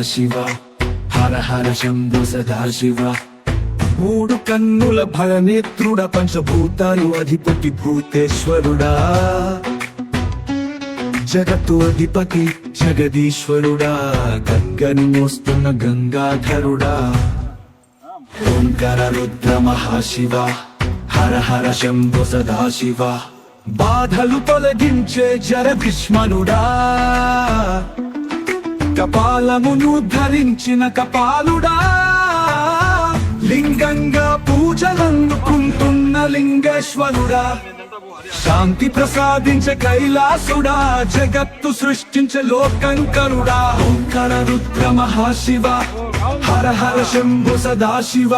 సదాశివ హర హర శంభు సదాశివ. మూడు కన్నుల భయనేత్రుడ పంచభూతాలు అధిపతి భూతేశ్వరుడా. జగత్తు అధిపతి జగదీశ్వరుడా గంగని మోస్తున్న గంగాధరుడా. ఓంకర రుద్ర మహాశివ హర హర శంభు సదాశివ. బాధలు తొలగించే జర భీష్మనుడా. కపాలమును ధరించిన కపాలుడా. లింగంగా పూజలందుకుంటున్న లింగేశ్వరుడా. శాంతి ప్రసాదించ కైలాసుడా. జగత్తు సృష్టించ లోకంకరుడా ఓంకర రుద్ర మహాశివ. హర హర శంభు సదాశివ.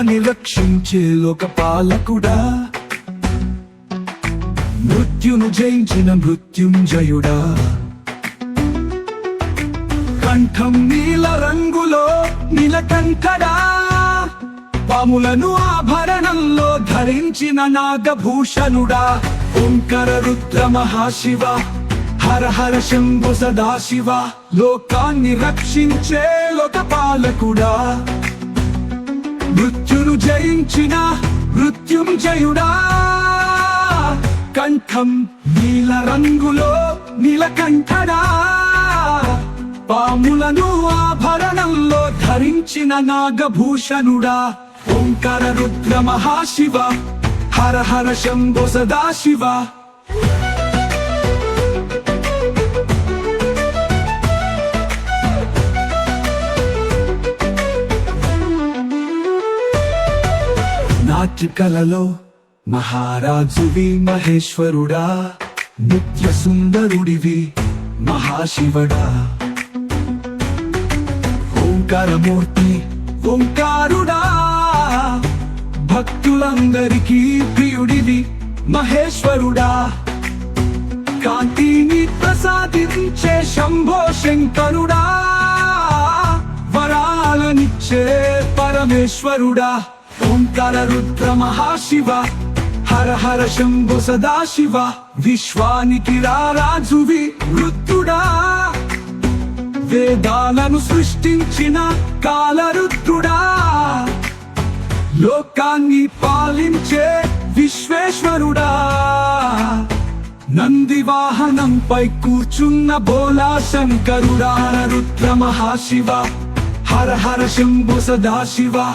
లోకాన్ని రక్షించే లోక పాలకుడా. మృత్యును జయించిన మృత్యుంజయుడా. కంఠం నీల రంగులో నీలకంఠడా. పాములను ఆభరణంలో ధరించిన నాగభూషణుడా. ఓంకర రుద్ర మహాశివ హర హర శంభు సదాశివ లోకాన్ని రక్షించే లోక పాలకుడా. మృత్యును జయించిన మృత్యుంజయుడా కంఠం నీల రంగులో నీలకంఠడా పాములను ఆభరణంలో ధరించిన నాగభూషణుడా? ఓంకార రుద్ర మహాశివ హర హర శంభో సదాశివ. నాట్యకలలో మహారాజువి మహేశ్వరుడా నిత్య సుందరుడివి మహాశివడా. ఓంకారమూర్తి ఓంకారుడా భక్తులందరికీ ప్రియుడివి మహేశ్వరుడా. కాంతిని ప్రసాదించే శంభో శంకరుడా వరాలనిచ్చే పరమేశ్వరుడా. ఓంకార రుద్ర మహాశివ హర హర శంభు సదాశివ విశ్వానికి రారాజువి వృత్తుడా. వేదాలను సృష్టించిన కాలరుద్రుడా. లోకాన్ని పాలించే విశ్వేశ్వరుడా. నంది వాహనంపై కూర్చున్న బోలా శంకరుడా రుద్ర మహాశివ హర హర శంభు సదాశివ.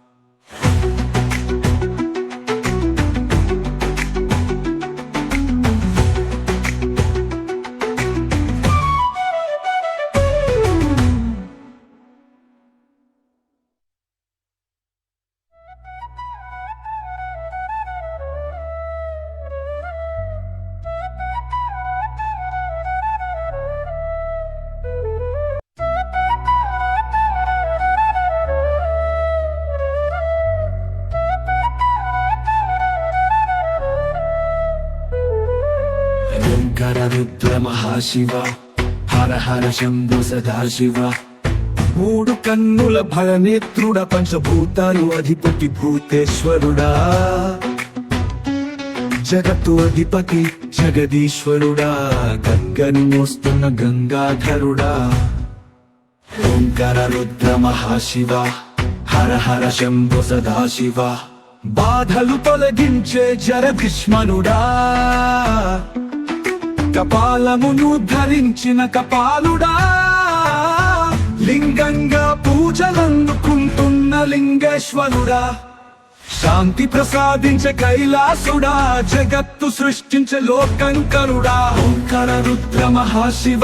శంకర రుద్ర మహాశివ హర హర శంభు సదాశివ. మూడు కన్నుల భయనేత్రుడ పంచభూతాలు అధిపతి భూతేశ్వరుడా. జగత్తు అధిపతి జగదీశ్వరుడా గంగను మోస్తున్న గంగాధరుడా. ఓంకర రుద్ర మహాశివ హర హర శంభు సదాశివ. బాధలు తొలగించే జర భీష్మనుడా కపాలమును ధరించిన కపాలుడా. లింగంగా పూజలందుకుంటున్న లింగేశ్వరుడా. శాంతి ప్రసాదించే కైలాసుడా. జగత్తు సృష్టించే లోకంకరుడా ఓంకర రుద్ర మహాశివ.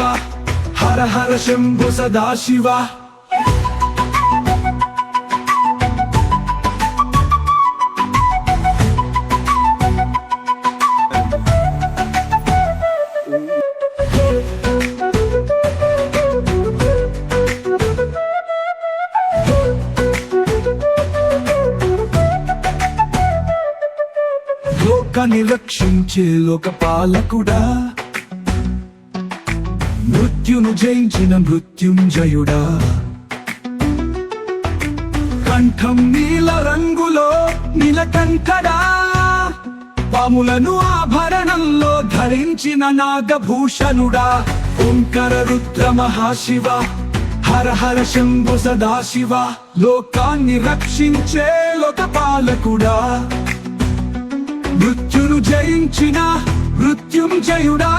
హర హర శంభు సదాశివ. లోకాన్ని రక్షించే లోక పాలకుడా. మృత్యును జయించిన మృత్యుంజయుడా. కంఠం నీల రంగులో నీలకంఠడా. పాములను ఆభరణంలో ధరించిన నాగభూషణుడా. ఓంకర రుద్ర మహాశివ హర హర శంభు సదాశివ లోకాన్ని రక్షించే లోక పాలకుడా. మృత్యును జయించిన మృత్యుంజయుడా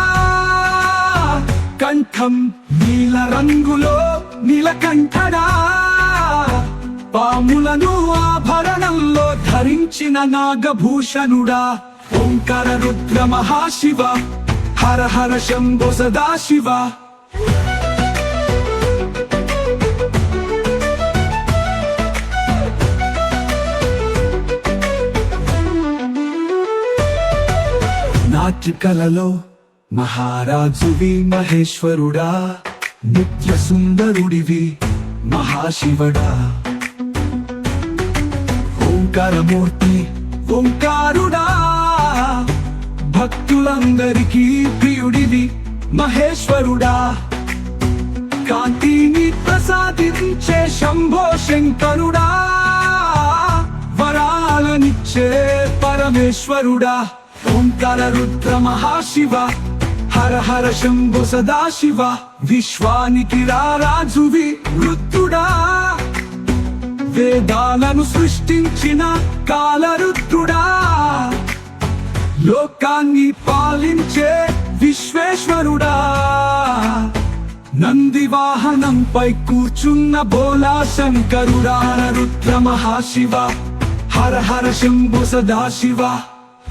కంఠం నీల రంగులో నీలకంఠడా? పాములను ఆభరణంలో ధరించిన నాగభూషణుడా? ఓంకార రుద్ర మహాశివ హర హర శంభో సదాశివ. నాట్యకలలో మహారాజువి మహేశ్వరుడా నిత్య సుందరుడివి మహాశివడా. ఓంకారమూర్తి ఓంకారుడా. భక్తులందరికీ ప్రియుడివి మహేశ్వరుడా. కాంతిని ప్రసాదించే శంభో శంకరుడా. వరాలనిచ్చే పరమేశ్వరుడా. ఓంకార రుద్ర మహాశివ హర హర శంభు సదాశివ విశ్వానికి రారాజువి వృత్తుడా. వేదాలను సృష్టించిన కాలరుద్రుడా. లోకాన్ని పాలించే విశ్వేశ్వరుడా. నంది వాహనంపై కూర్చున్న బోలా శంకరుడా రుద్ర మహాశివ హర హర శంభు సదాశివ.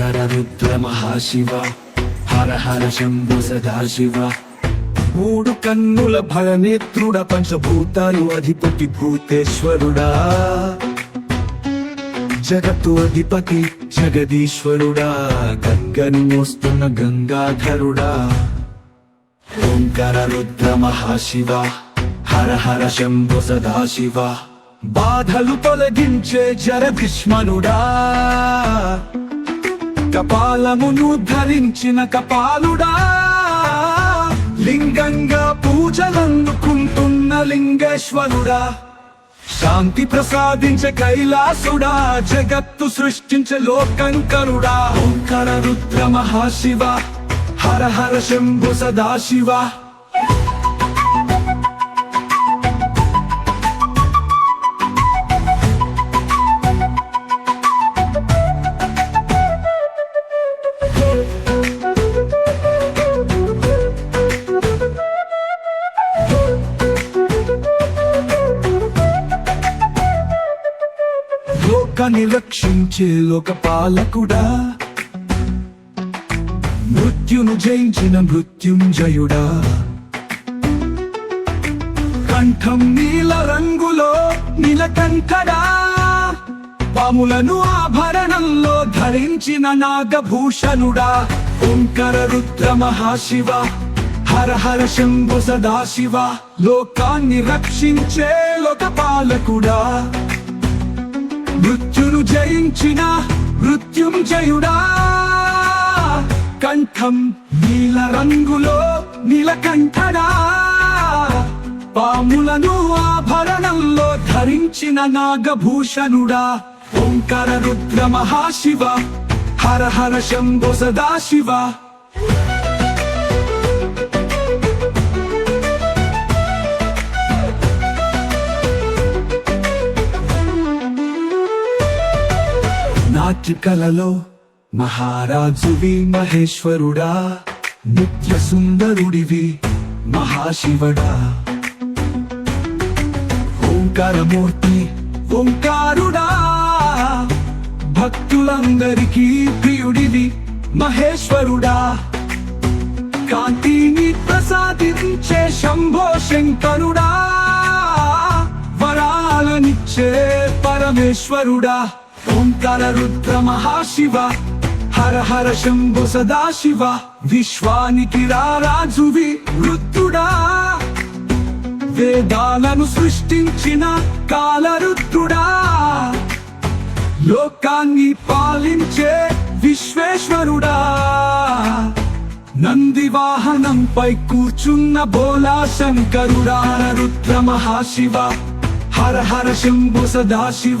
శంకర రుద్ర మహాశివ హర హర శంభు సదాశివ. మూడు కన్నుల భయనేత్రుడ పంచభూతాలు అధిపతి భూతేశ్వరుడా. జగత్తు అధిపతి జగదీశ్వరుడా గంగను మోస్తున్న గంగాధరుడా. ఓంకర రుద్ర మహాశివ హర హర శంభు సదాశివ. బాధలు తొలగించే జర భీష్మనుడా. కపాలమును ధరించిన కపాలుడా. లింగంగా పూజలందుకుంటున్న లింగేశ్వరుడా. శాంతి ప్రసాదించే కైలాసుడా. జగత్తు సృష్టించే లోకంకరుడా ఓంకర రుద్ర మహాశివ. హర హర శంభు సదాశివ. లోకాన్ని రక్షించే లోక పాలకుడా. మృత్యును జయించిన మృత్యుంజయుడా. కంఠం నీల రంగులో నీలకంఠడా. పాములను ఆభరణంలో ధరించిన నాగభూషణుడా. ఓంకర రుద్ర మహాశివ హర హర శంభు సదాశివ లోకాన్ని రక్షించే లోక పాలకుడా. మృత్యును జయించిన మృత్యుంజయుడా కంఠం నీల రంగులో నీలకంఠడా పాములను ఆభరణంలో ధరించిన నాగభూషణుడా? ఓంకర రుద్ర మహాశివ హర హర శంభో సదాశివ. నాట్యకలలో మహారాజువి మహేశ్వరుడా నిత్య సుందరుడివి మహాశివడా. ఓంకారమూర్తి ఓంకారుడా భక్తులందరికీ ప్రియుడివి మహేశ్వరుడా. కాంతిని ప్రసాదించే శంభో శంకరుడా వరాలనిచ్చే పరమేశ్వరుడా. ఓంకార రుద్ర మహాశివ హర హర శంభు సదాశివ విశ్వానికి రారాజువి వృత్తుడా. వేదాలను సృష్టించిన కాలరుద్రుడా. లోకాన్ని పాలించే విశ్వేశ్వరుడా. నంది వాహనంపై కూర్చున్న బోలా శంకరుడా రుద్ర మహాశివ హర హర శంభు సదాశివ.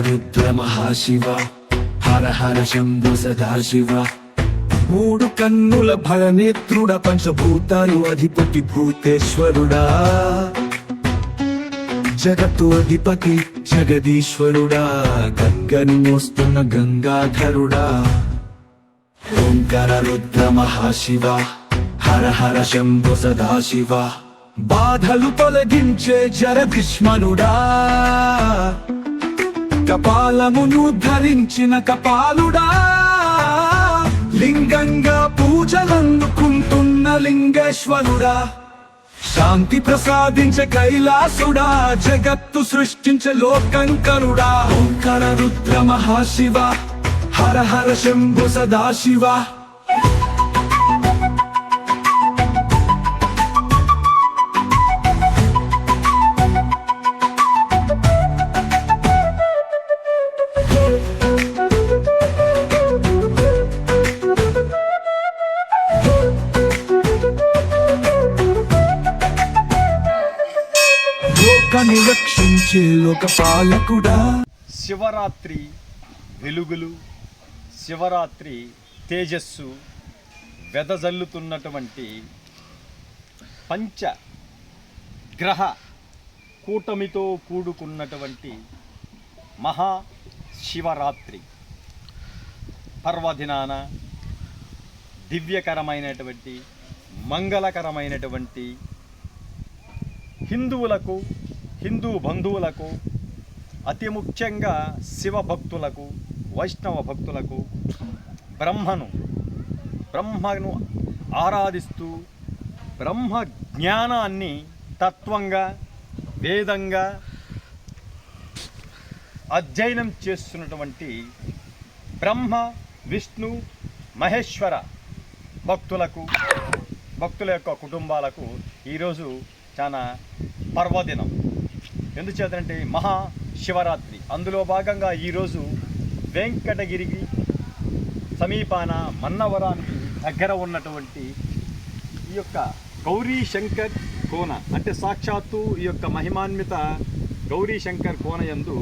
రుద్ర మహాశివ హర హర శంభు సదాశివ. మూడు కన్నుల భయనేత్రుడ పంచభూతాలు అధిపతి భూతేశ్వరుడా. జగత్తు అధిపతి జగదీశ్వరుడా గంగను మోస్తున్న గంగాధరుడా. ఓంకర రుద్ర మహాశివ హర హర శంభు సదాశివ. బాధలు తొలగించే జరభిష్మనుడా. కపాలమును ధరించిన కపాలుడా. లింగంగా పూజలందుకుంటున్న లింగేశ్వరుడా. శాంతి ప్రసాదించే కైలాసుడా. జగత్తు సృష్టించే లోకంకరుడా ఓంకర రుద్ర మహాశివ. హర హర శంభు సదాశివ. పాలకుడా. శివరాత్రి వెలుగులు శివరాత్రి తేజస్సు వెదజల్లుతున్నటువంటి పంచ గ్రహ కూటమితో కూడుకున్నటువంటి మహా శివరాత్రి. పర్వదినాన దివ్యకరమైనటువంటి మంగళకరమైనటువంటి హిందువులకు హిందూ బంధువులకు అతి ముఖ్యంగా శివ భక్తులకు వైష్ణవ భక్తులకు బ్రహ్మను బ్రహ్మను ఆరాధిస్తూ బ్రహ్మ జ్ఞానాన్ని తత్వంగా వేదంగా అధ్యయనం చేస్తున్నటువంటి బ్రహ్మ విష్ణు మహేశ్వర భక్తులకు భక్తుల యొక్క కుటుంబాలకు ఈరోజు చాలా పర్వదినం. ఎందుచేతంటే మహా శివరాత్రి. అందులో భాగంగా ఈరోజు వెంకటగిరికి సమీపాన మన్నవరానికి దగ్గర ఉన్నటువంటి ఈ యొక్క గౌరీ శంకర్ కోన అంటే సాక్షాత్తు ఈ యొక్క మహిమాన్విత గౌరీ శంకర్ కోన ఎందు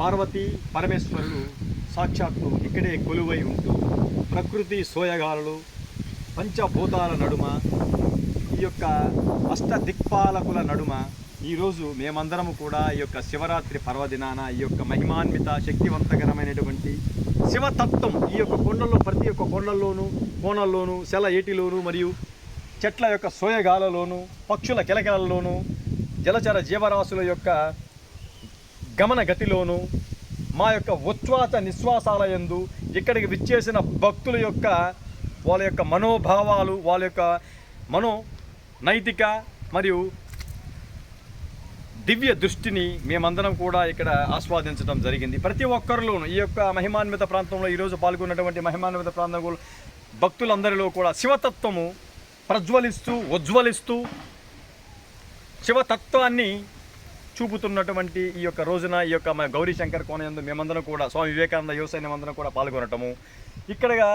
పార్వతీ పరమేశ్వరులు సాక్షాత్తు ఇక్కడే కొలువై ఉంటూ ప్రకృతి సోయగాలు పంచభూతాల నడుమ ఈ యొక్క అష్ట దిక్పాలకుల నడుమ ఈరోజు మేమందరము కూడా ఈ యొక్క శివరాత్రి పర్వదినాన ఈ యొక్క మహిమాన్విత శక్తివంతకరమైనటువంటి శివతత్వం ఈ యొక్క కొండల్లో ప్రతి ఒక్క కొండల్లోనూ కోణల్లోనూ సెల ఏటిలోనూ మరియు చెట్ల యొక్క సోయగాలలోనూ పక్షుల కిలకిలల్లోనూ జలచర జీవరాశుల యొక్క గమన గతిలోనూ మా యొక్క ఉచ్ఛ్వాస నిశ్వాసాల యందు ఇక్కడికి విచ్చేసిన భక్తుల యొక్క వాళ్ళ యొక్క మనోభావాలు వాళ్ళ యొక్క మనో నైతిక మరియు దివ్య దృష్టిని మేమందరం కూడా ఇక్కడ ఆస్వాదించడం జరిగింది. ప్రతి ఒక్కరిలోనూ ఈ యొక్క మహిమాన్విత ప్రాంతంలో ఈరోజు పాల్గొన్నటువంటి మహిమాన్విత ప్రాంతంలో భక్తులందరిలో కూడా శివతత్వము ప్రజ్వలిస్తూ ఉజ్వలిస్తూ శివతత్వాన్ని చూపుతున్నటువంటి ఈ యొక్క రోజున ఈ యొక్క గౌరీ శంకర్ కోనయందు మేమందరం కూడా స్వామి వివేకానంద యువసైన్యం అందరం కూడా పాల్గొనటము. ఇక్కడగా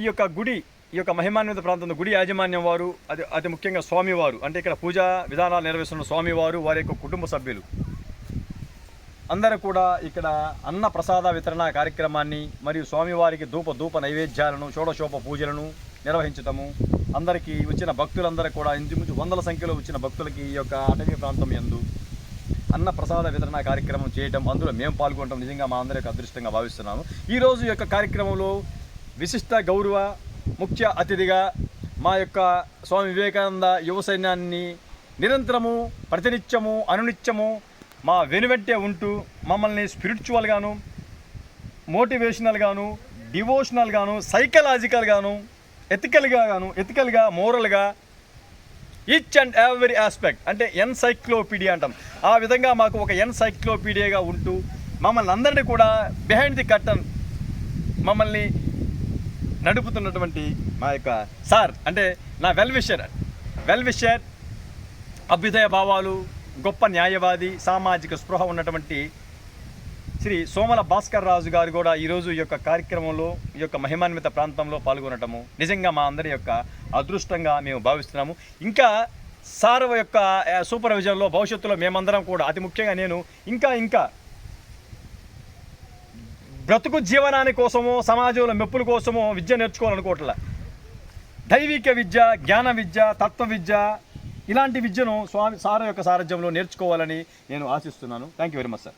ఈ యొక్క గుడి ఈ యొక్క మహిమాన్విత ప్రాంతంలో గుడి యాజమాన్యం వారు అది అతి ముఖ్యంగా స్వామివారు అంటే ఇక్కడ పూజా విధానాలు నిర్వహిస్తున్న స్వామివారు వారి యొక్క కుటుంబ సభ్యులు. అందరూ కూడా ఇక్కడ అన్న ప్రసాద వితరణ కార్యక్రమాన్ని మరియు స్వామివారికి ధూప ధూప నైవేద్యాలను షోడశోప పూజలను నిర్వహించటము అందరికీ వచ్చిన భక్తులందరూ కూడా ఇంచుమించు వందల సంఖ్యలో వచ్చిన భక్తులకి ఈ యొక్క అటవీ ప్రాంతం ఎందు అన్న ప్రసాద వితరణ కార్యక్రమం చేయటం అందులో మేము పాల్గొనడం నిజంగా మా అందరి యొక్క అదృష్టంగా భావిస్తున్నాము. ఈ రోజు యొక్క కార్యక్రమంలో విశిష్ట గౌరవ ముఖ్య అతిథిగా మా యొక్క స్వామి వివేకానంద యువ సైన్యాన్ని నిరంతరము ప్రతినిత్యము అనునిత్యము మా వెనువెంటే ఉంటూ మమ్మల్ని స్పిరిచువల్గాను మోటివేషనల్గాను డివోషనల్గాను సైకలాజికల్గాను ఎథికల్గా గాను ఎథికల్గా మోరల్గా ఈచ్ అండ్ ఎవ్రీ ఆస్పెక్ట్ అంటే ఎన్సైక్లోపీడియా అంటాం. ఆ విధంగా మాకు ఒక ఎన్సైక్లోపీడియాగా ఉంటూ మమ్మల్ని అందరినీ కూడా బిహైండ్ ది కర్టన్ మమ్మల్ని నడుపుతున్నటువంటి మా యొక్క సార్ అంటే నా వెల్ విషర్ వెల్ విషర్ అభ్యుదయ భావాలు గొప్ప న్యాయవాది సామాజిక స్పృహ ఉన్నటువంటి శ్రీ సోమల భాస్కర్ రాజు గారు కూడా ఈరోజు ఈ యొక్క కార్యక్రమంలో ఈ యొక్క మహిమాన్విత ప్రాంతంలో పాల్గొనటము నిజంగా మా అందరి యొక్క అదృష్టంగా మేము భావిస్తున్నాము. ఇంకా సార్ యొక్క ఆ, సూపర్విజన్లో భవిష్యత్తులో మేమందరం కూడా అతి ముఖ్యంగా నేను ఇంకా ఇంకా బ్రతుకు జీవనాని కోసమో సమాజంలో మెప్పుల కోసమో విద్య నేర్చుకోవాలనుకోవట్లే. దైవిక విద్య జ్ఞాన విద్య తత్వ విద్య ఇలాంటి విద్యను స్వామి సార యొక్క సారథ్యంలో నేర్చుకోవాలని నేను ఆశిస్తున్నాను. Thank you very much sir